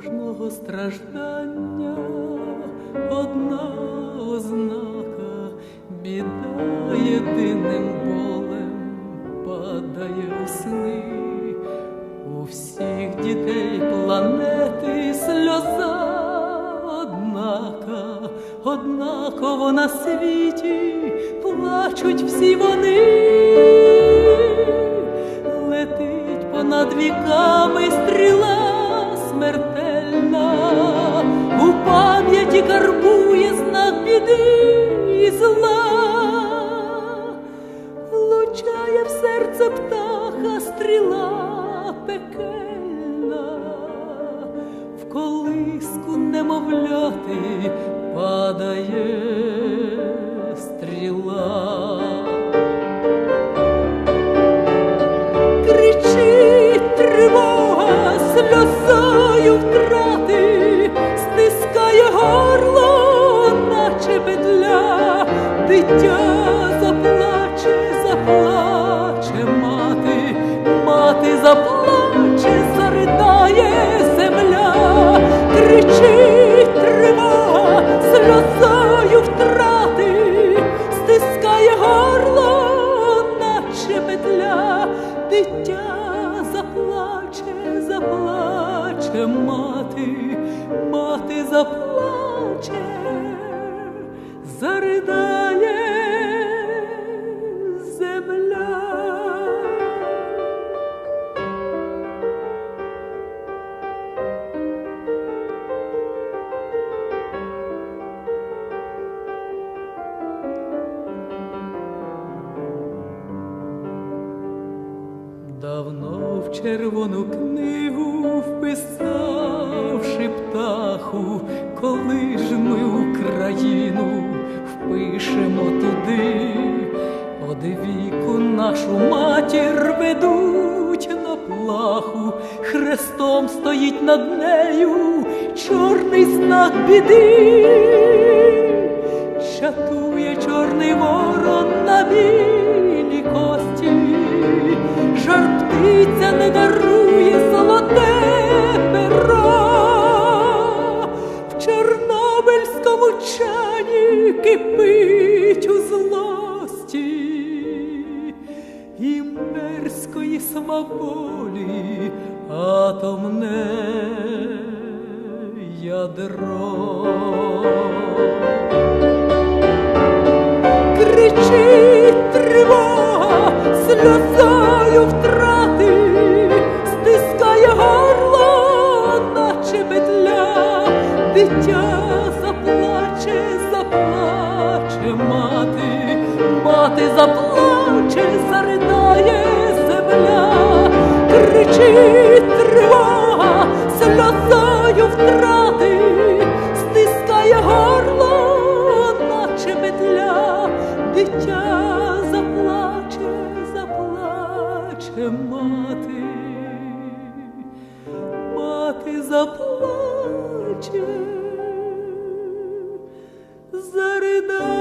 кожного страждання одна ознака, біда єдиним болем падає у сни. У всіх дітей планети сльоза однака, однаково на світі плачуть всі вони. Летить понад віками стріла серце птаха стріла пекельна, в колиску немовляти падає стріла. Кричить тривога сльозою втрати, стискає горло, наче петля, дитя заплаче, заридає земля, кричить тривога сльозою втрати, стискає горло, наче петля, дитя заплаче, заплаче мати, мати заплаче, заридає Давно в червону книгу вписавши птаху, коли ж ми Україну впишемо туди, Од віку нашу матір ведуть на плаху, хрестом стоїть над нею чорний знак біди, чатує чорний ворон на кості, жар не дарує золоте перо, в Чорнобильському чані кипить у злості імперської сваволі атомне ядро. Дитя заплаче, заплаче мати, мати заплаче, заридає земля, кричить тривога, сльозою втрати, стискає горло, наче петля, дитя заплаче, заплаче мати, мати заплаче. Dieu, Zardin.